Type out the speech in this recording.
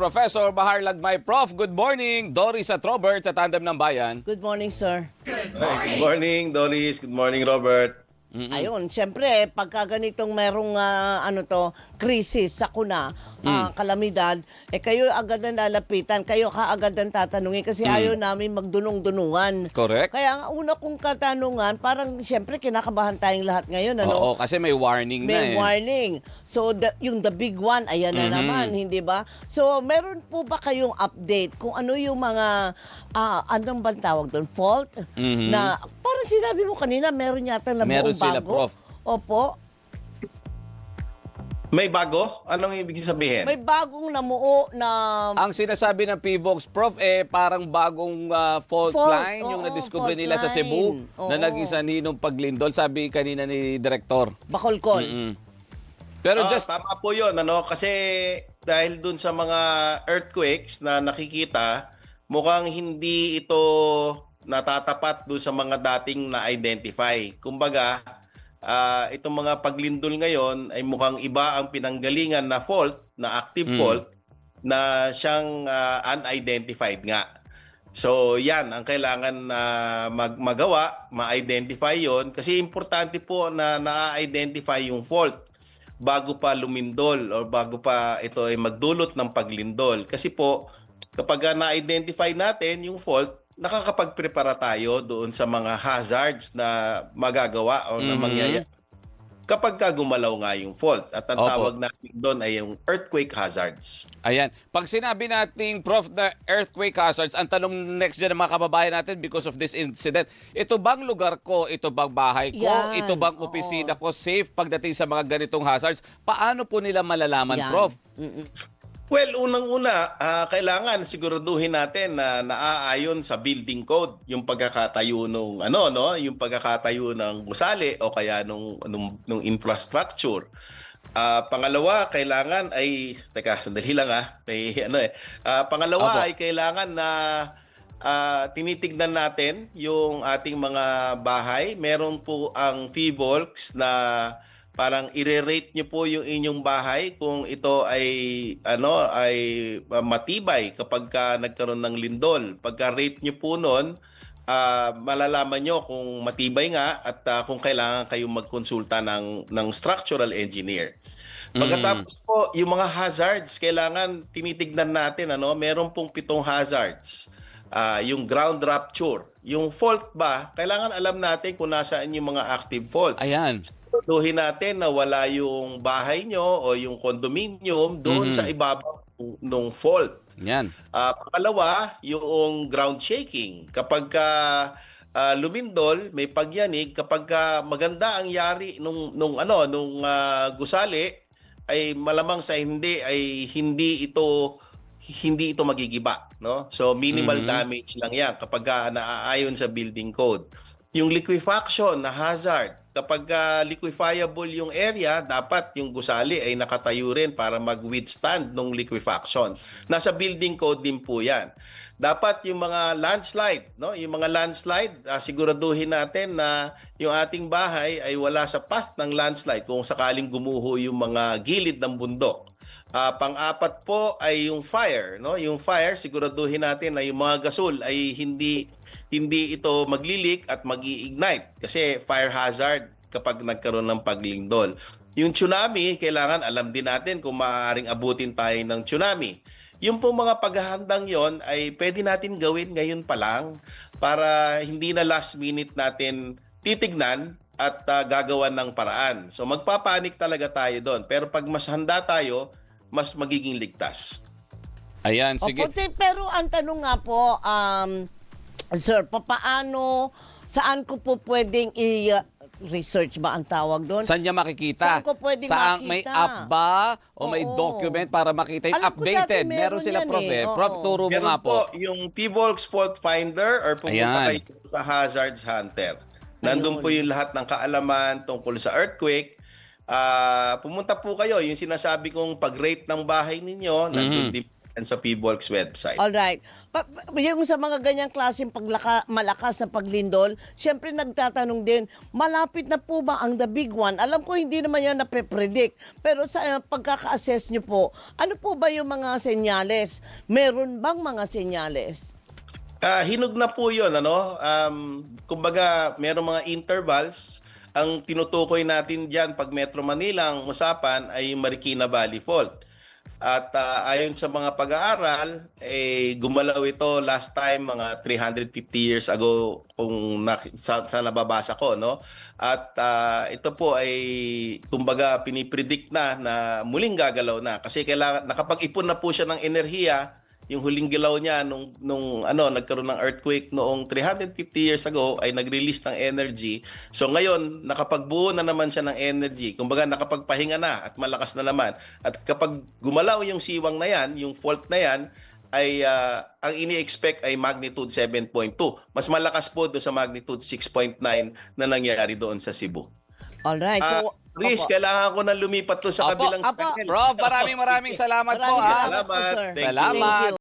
Professor Bahar Lagmay. Prof, good morning. Doris at Robert sa Tandem ng Bayan. Good morning, sir. Good morning, Doris. Good morning, Robert. Ayun, siyempre, pagka ganitong merong ah, ano to, krisis, sakuna, ah, kalamidad, eh kayo agad ang lalapitan, kayo kaagad ang tatanungin kasi ayaw namin magdunong-dunungan. Correct? Kaya ang una kong katanungan, parang siyempre kinakabahan tayong lahat ngayon, ano? Oo, kasi may warning na May eh. warning. So, the, yung the big one, ayan na Mhm. naman, hindi ba? So, meron po ba kayong update kung ano yung mga, ah, anong bang tawag doon? Fault? Mhm. Na, parang sinabi mo kanina, meron yata na Meron buong sila, bago. Prof. Opo. May bago? Anong ibig sabihin? May bagong namuo na... Ang sinasabi ng PVOX, Prof, eh parang bagong ah, fault, Fault, line yung oo, na-discover fault nila sa Cebu line. na Oo. naging sanhi nung paglindol, sabi kanina ni Direktor. Bakolkol. Mm-mm. Pero Ah, just, tama po 'yon, ano? Kasi dahil dun sa mga earthquakes na nakikita, mukhang hindi ito natatapat dun sa mga dating na-identify. Kumbaga, ah, itong mga paglindol ngayon ay mukhang iba ang pinanggalingan na fault, na active Mm. fault, na siyang ah, unidentified nga. So, yan ang kailangan na mag magawa, ma-identify yon kasi importante po na na-identify yung fault bago pa lumindol or bago pa ito ay magdulot ng paglindol. Kasi po, kapag na-identify natin yung fault, nakakapagprepara tayo doon sa mga hazards na magagawa o na Mhm. mangyayari kapag ka gumalaw nga yung fault. At ang Opo. tawag natin doon ay yung earthquake hazards. ayan, pag sinabi nating, Prof, na earthquake hazards, ang tanong next dyan ng mga kababayan natin because of this incident, ito bang lugar ko, ito bang bahay ko, Yan, ito bang oo. opisina ko safe pagdating sa mga ganitong hazards? Paano po nila malalaman, Yan. Prof? Mm-mm. Well, unang-una, ah, kailangan siguraduhin natin na naaayon sa building code yung pagkakatayo nung ano no, yung pagkakatayo ng gusali o kaya nung nung, nung infrastructure. Ah, pangalawa, kailangan ay teka, sandali lang ah. May ano eh. Ah, pangalawa Opo. ay kailangan na ah, tinitignan natin yung ating mga bahay. Meron po ang FIVOLX na parang i-rate nyo po yung inyong bahay kung ito ay ano ay uh, matibay kapag ka nagkaroon ng lindol. Pagka rate nyo po noon, ah, malalaman nyo kung matibay nga at ah, kung kailangan kayong magkonsulta ng ng structural engineer. Pagkatapos po, yung mga hazards, kailangan tinitignan natin ano, meron pong pitong hazards. Ah, yung ground rupture, yung fault ba, kailangan alam natin kung nasaan yung mga active faults. Ayan. Siguraduhin natin na wala yung bahay nyo o yung condominium doon Mhm. sa ibabaw ng fault. Yan. Ah, pangalawa, yung ground shaking. Kapag ka ah, lumindol, may pagyanig, kapag ka maganda ang yari nung nung ano, nung ah, gusali ay malamang sa hindi ay hindi ito hindi ito magigiba, no? So minimal Mhm. damage lang 'yan kapag ka naaayon sa building code. Yung liquefaction na hazard, kapag ah, liquefiable yung area, dapat yung gusali ay nakatayo rin para mag-withstand ng liquefaction. Nasa building code din po 'yan. Dapat yung mga landslide, no? Yung mga landslide, ah, siguraduhin natin na yung ating bahay ay wala sa path ng landslide kung sakaling gumuho yung mga gilid ng bundok. Ah, pang-apat po ay yung fire, no? Yung fire siguraduhin natin na yung mga gasol ay hindi hindi ito maglilik at magi-ignite kasi fire hazard kapag nagkaroon ng paglindol. Yung tsunami, kailangan alam din natin kung maaaring abutin tayo ng tsunami. Yung po mga paghahandang yon ay pwede natin gawin ngayon pa lang para hindi na last minute natin titignan at ah, gagawan ng paraan. So magpapanik talaga tayo doon. Pero pag mas handa tayo, mas magiging ligtas. Ayan, sige. Opo, pero ang tanong nga po, um, sir, papaano, saan ko po pwedeng i-research ba ang tawag doon? Saan niya makikita? Saan ko pwedeng Saan- makita? May app ba o may Oo. document para makita yung Alam ko updated? dati meron Meron sila, yan Prof. eh. Eh. Oo. Prof, turo mo Meron nga po. yung P-Volks Fault Finder or pumunta Ayan. kayo sa Hazards Hunter. Nandun Ayun. po yung lahat ng kaalaman tungkol sa earthquake. Ah, pumunta po kayo, yung sinasabi kong pag-rate ng bahay ninyo, nandun Mhm. din and sa PBOLX website. All right. Pa- pa- yung sa mga ganyang klaseng paglaka, malakas na paglindol, syempre nagtatanong din, malapit na po ba ang the big one? Alam ko hindi naman yan nape-predict, pero sa uh, pagkaka-assess nyo po, ano po ba yung mga senyales? Meron bang mga senyales? Ah, hinog na po 'yon ano. Um kumbaga merong mga intervals ang tinutukoy natin diyan pag Metro Manila ang usapan ay Marikina Valley Fault. At ah, ayon sa mga pag-aaral, eh, gumalaw ito last time mga 350 years ago kung na, sa, sa nababasa ko. No? At ah, ito po ay kumbaga pinipredict na na muling gagalaw na kasi kailangan nakapag-ipon na po siya ng enerhiya yung huling gilaw niya nung nung ano nagkaroon ng earthquake noong 350 years ago ay nag-release ng energy. So ngayon nakapagbuo na naman siya ng energy. Kumbaga nakapagpahinga na at malakas na naman. At kapag gumalaw yung siwang na yan, yung fault na yan ay ah, ang ini-expect ay magnitude 7.2. Mas malakas po doon sa magnitude 6.9 na nangyari doon sa Cebu. All right. Ah, So, Riz, Opo. kailangan ko na lumipat doon sa Apo, kabilang apo. channel. Prof, maraming maraming salamat po Maraming ha. salamat po, Salamat. sir. Thank you. Salamat. Thank you.